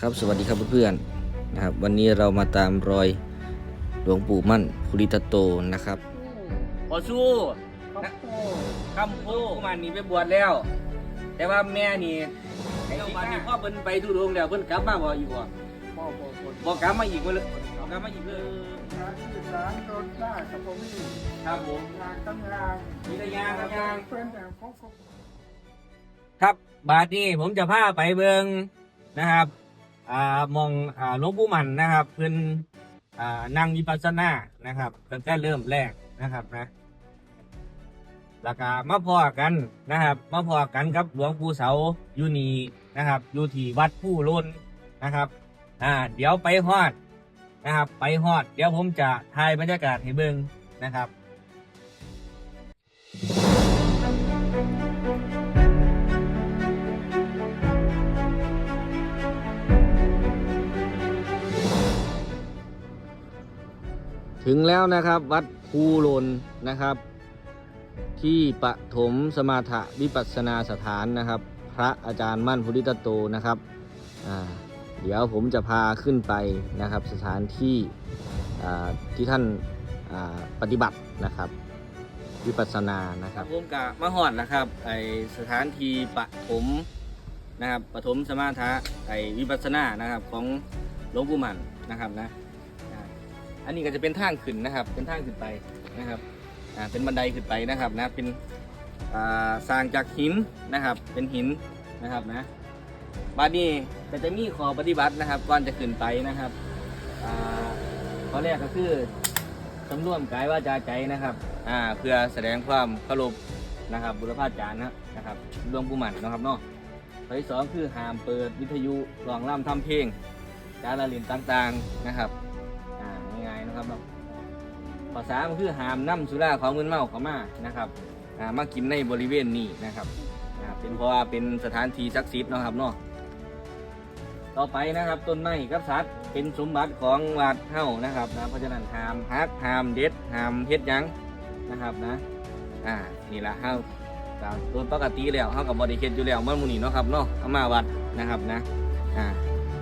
ครับสวัสดีครับเพื่อนๆนะครับ วันนี้เรามาตามรอยหลวงปู่มั่นภูริทัตโตนะครับพอสู้ครับโอ้คำพูดมันนี่ไปบวชแล้ว แต่ว่าแม่นี่ไอ้ที่วันนี้พ่อเพิ่นไปทุดงค์แล้วเพิ่นกลับมาบ่อีกบ่พ่อบอกคนบ่กลับมาอีกบ่เลยบ่กลับมาอีกเลยงานที่ร้านโดนได้กับผมนี่ครับผมงานตั้งงานมีแต่ยางครับยางเป็นแต่เขาก็ครับบาดนี้ผมจะพาไปเบิงนะครับ อ่ามองอ่าหลวงปู่มันนะครับ เพิ่นอ่านั่งวิปัสสนานะครับตั้งแต่เริ่มแรกนะครับนะแล้วก็มาพอกันนะครับมาพอกันกับหลวงปู่เสาอยู่นี่นะครับ อยู่ที่วัดผู้ล้นนะครับอ่าเดี๋ยวไปฮอดนะครับ ไปฮอด เดี๋ยวผมจะถ่ายบรรยากาศให้เบิ่งนะครับ ถึงแล้วนะครับวัดภูโลนนะครับ ที่ปฐมสมาถวิปัสนาสถานนะครับ พระอาจารย์มั่นภูริตโตนะครับเดี๋ยวผมจะพาขึ้นไปนะครับ สถานที่ที่ท่านาปฏิบัตินะครับ วิปัสสนานะครับผมกะมาหอดนะครับไอสถานที่ปฐมนะครับปฐมสมาธไอวิปัสสนานะครับของหลวงปู่มันนะครับนะ อันนี้ก็จะเป็นทางขึ้นนะครับ เป็นทางขึ้นไปนะครับอ่าเป็นบันไดขึ้นไปนะครับนะเป็นอ่าสร้างจากหินนะครับ เป็นหินนะครับนะบาดนี้ก็จะมีขอปฏิบัตินะครับก่อนจะขึ้นไปนะครับอ่าข้อแรกก็คือสำรวมกายว่าจาใจนะครับอ่าเพื่อแสดงความเคารพนะครับ บุรพาจารย์นะนะครับหลวงปู่หมันนะครับเนาะข้อที่สองคือห้ามเปิดวิทยุร้องร่ำทำเพลง การละเล่นต่างๆนะครับ นะครับเนาะข้อสามก็คือห้ามนำสุราของมึนเมาเข้ามานะครับมากินในบริเวณนี้นะครับเป็นเพราะว่าเป็นสถานที่ศักดิ์สิทธิ์นะครับเนาะต่อไปนะครับต้นไม้กับสัตว์เป็นสมบัติของวัดเฮ้านะครับนะเพราะฉะนั้นห้ามหักห้ามเด็ดห้ามเฮ็ดยังนะครับนะอ่านี่ละเฮาตามตัวปกติแล้วเฮากับบริเคตอยู่แล้วเมื่อมูนี่เนาะครับเนาะเอามาวัดนะครับนะอ่า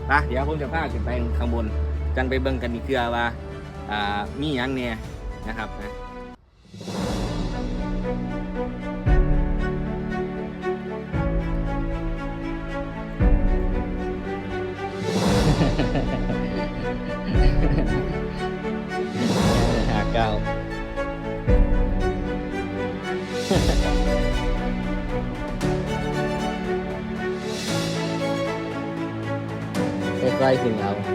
ไปเดี๋ยวผมจะพาขึ้นไปข้างบน จังไปเบิ่งกันอีกเทื่อว่า อ่ามีหยังเนี่ยนะครับนะหาเก้าใกล้ๆถึงเรา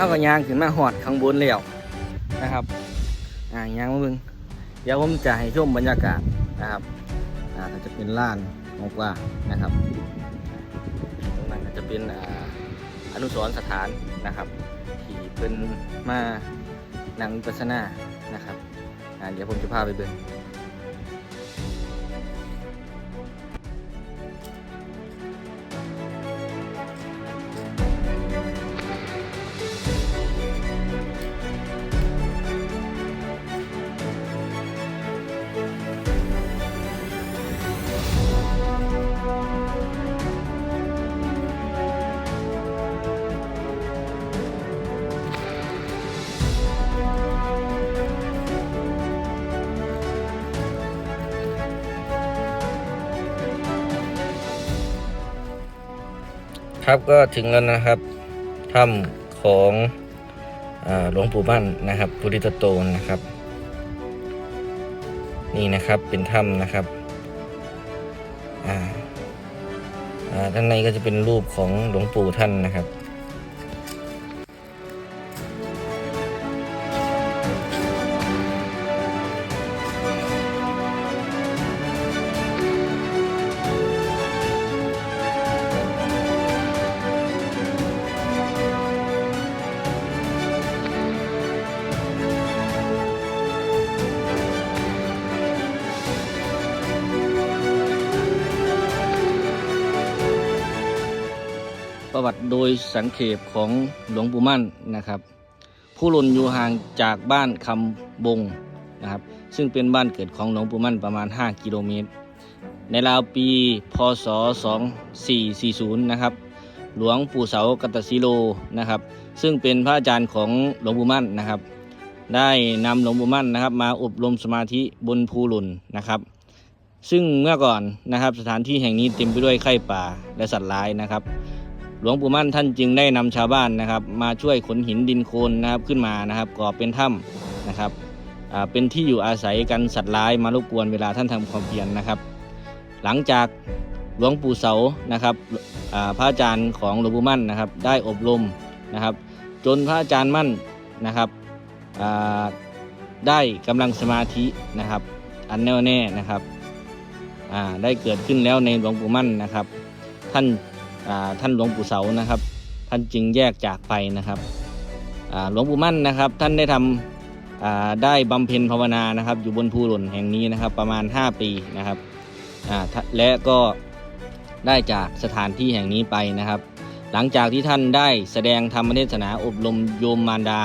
เข้ากับยางขึ้นมาหอดข้างบนแล้วนะครับอ่ายางมาเบิ่งเดี๋ยวผมจะให้ชมบรรยากาศนะครับอ่าก็จะเป็นล้านกว้านะครับตรงนั้นก็จะเป็นอ่าอนุสรณ์สถานนะครับ ที่เป็นมานั่งวิปัสสนานะครับอ่าเดี๋ยวผมจะพาไปเบิ่ง ครับก็ถึงแล้วนะครับถ้ำของหลวงปู่มั่นนะครับปุริตโตนนะครับ นี่นะครับเป็นถ้ำนะครับอ่าอ่าด้านในก็จะเป็นรูปของหลวงปู่ท่านนะครับ ประวัติโดยสังเขปของหลวงปู่มั่นนะครับ ผู้หลนอยู่ห่างจากบ้านคำบงนะครับซึ่งเป็นบ้านเกิดของหลวงปู่มั่นประมาณ 5 กิโลเมตร ในราวปีพศ 2440 นะครับ หลวงปู่เสากัตสีโลนะครับ ซึ่งเป็นพระอาจารย์ของหลวงปู่มั่นนะครับ ได้นำหลวงปู่มั่นนะครับ มาอบรมสมาธิบนภูหลุนนะครับซึ่งเมื่อก่อนนะครับสถานที่แห่งนี้เต็มไปด้วยไข้ป่าและสัตว์ร้ายนะครับ หลวงปู่มั่นท่านจึงได้นำชาวบ้านนะครับ มาช่วยขนหินดินโคลนนะครับขึ้นมานะครับก่อเป็นถ้ำนะครับเป็นที่อยู่อาศัยกันสัตว์ร้ายมารบกวนเวลาท่านทำความเพียรนะครับ หลังจากหลวงปู่เสานะครับอ่าพระอาจารย์ของหลวงปู่มั่นนะครับ ได้อบรมนะครับ จนพระอาจารย์มั่นนะครับได้กำลังสมาธินะครับ อันแน่วแน่นะครับได้เกิดขึ้นแล้วในหลวงปู่มั่นนะครับ ท่าน ท่านหลวงปู่เสานะครับ ท่านจึงแยกจากไปนะครับหลวงปู่มั่นนะครับ ท่านได้ทำอ่าได้บำเพ็ญภาวนานะครับ อยู่บนภูหล่นแห่งนี้นะครับ ประมาณ 5 ปีนะครับและก็ได้จากสถานที่แห่งนี้ไปนะครับ หลังจากที่ท่านได้แสดงธรรมเทศนาอบรมโยมมารดา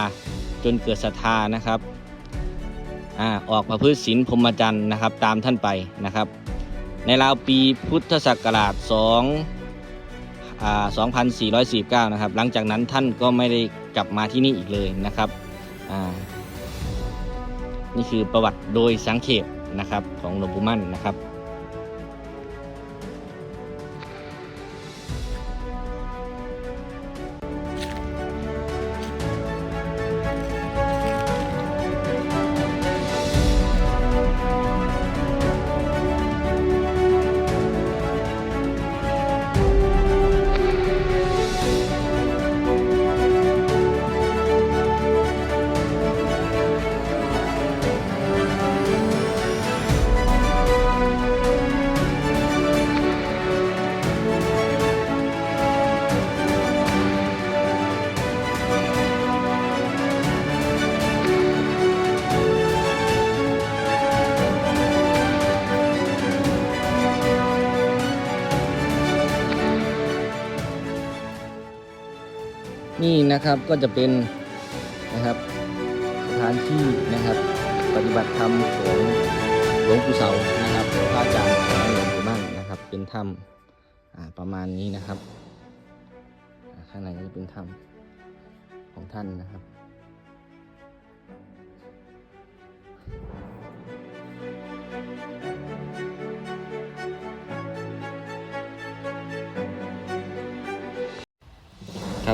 จนเกิดศรัทธานะครับอออกมาพืชศีลพรหมจรรย์นะครับ ตามท่านไปนะครับ ในราวปีพุทธศักราช2อ่า 2449 นะครับ หลังจากนั้นท่านก็ไม่ได้กลับมาที่นี่อีกเลยนะครับอ่านี่คือประวัติโดยสังเขปนะครับของหลวงปู่มั่นนะครับ นะครับก็จะเป็นนะครับสถานที่นะครับปฏิบัติธรรมของหลวงปู่เสานะครับพระอาจารย์ของหลวงปู่มั่นนะครับ เป็นถ้ำประมาณนี้นะครับข้างในก็จะเป็นถ้ำของท่านนะครับ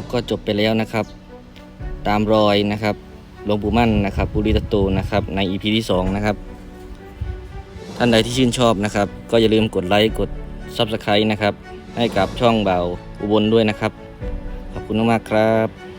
ครับก็จบไปแล้วนะครับ ตามรอยนะครับหลวงปู่มั่นนะครับปุริตโตนะครับใน EP ที่ 2 นะครับ ท่านใดที่ชื่นชอบนะครับ ก็อย่าลืมกดไลค์กด s u b สไคร b e นะครับ ให้กับช่องเบาอุบลด้วยนะครับ ขอบคุณมากครับ